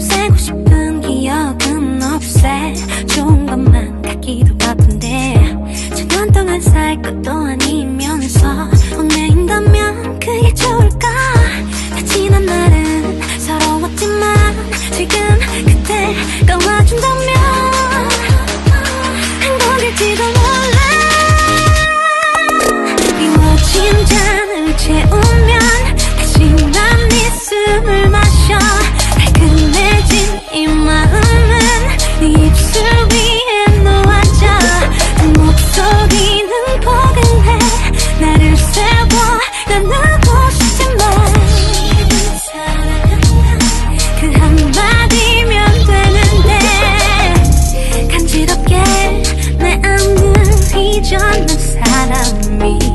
없애고 싶은 기억은 없애. 좋은 것만 같기도 바쁜데. 천년 동안 살 것도 아니면서 Love me.